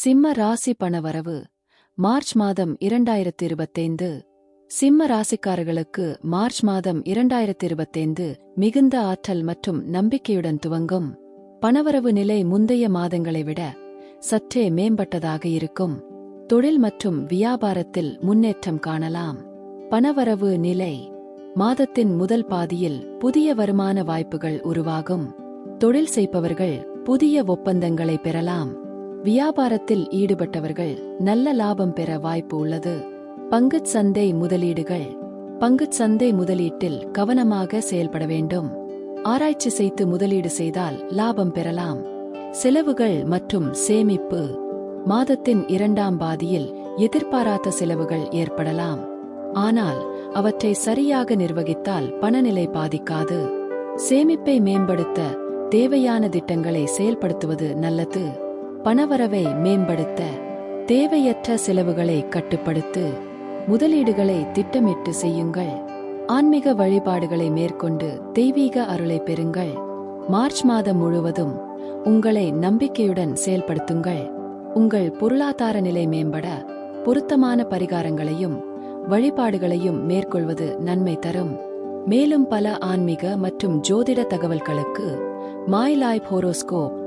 சிம்ம ராசி பணவரவு மார்ச் மாதம் இரண்டாயிரத்தி இருபத்தைந்து சிம்ம ராசிக்காரர்களுக்கு மார்ச் மாதம் இரண்டாயிரத்து இருபத்தைந்து மிகுந்த ஆற்றல் மற்றும் நம்பிக்கையுடன் துவங்கும். பணவரவு நிலை முந்தைய மாதங்களை விட சற்றே மேம்பட்டதாக இருக்கும். தொழில் மற்றும் வியாபாரத்தில் முன்னேற்றம் காணலாம். பணவரவு நிலை மாதத்தின் முதல் பாதியில் புதிய வருமான வாய்ப்புகள் உருவாகும். தொழில் செய்பவர்கள் புதிய ஒப்பந்தங்களை பெறலாம். வியாபாரத்தில் ஈடுபட்டவர்கள் நல்ல லாபம் பெற வாய்ப்பு உள்ளது. பங்குச் சந்தை முதலீடுகள். பங்குச் சந்தை முதலீட்டில் கவனமாக செயல்பட வேண்டும். ஆராய்ச்சி செய்து முதலீடு செய்தால் லாபம் பெறலாம். செலவுகள் மற்றும் சேமிப்பு. மாதத்தின் இரண்டாம் பாதியில் எதிர்பாராத செலவுகள் ஏற்படலாம். ஆனால் அவற்றை சரியாக நிர்வகித்தால் பணநிலை பாதிக்காது. சேமிப்பை மேம்படுத்த தேவையான திட்டங்களை செயல்படுத்துவது நல்லது. பணவரவை மேம்படுத்த தேவையற்ற செலவுகளை கட்டுப்படுத்து முதலீடுகளை திட்டமிட்டு செய்யுங்கள். ஆன்மீக வழிபாடுகளை மேற்கொண்டு தெய்வீக அருளை பெறுங்கள். மார்ச் மாதம் முழுவதும் உங்களை நம்பிக்கையுடன் செயல்படுத்துங்கள். உங்கள் பொருளாதார நிலை மேம்பட பொருத்தமான பரிகாரங்களையும் வழிபாடுகளையும் மேற்கொள்வது நன்மை தரும். மேலும் பல ஆன்மீக மற்றும் ஜோதிட தகவல்களுக்கு மாய் லைஃப் ஹோரோஸ்கோப்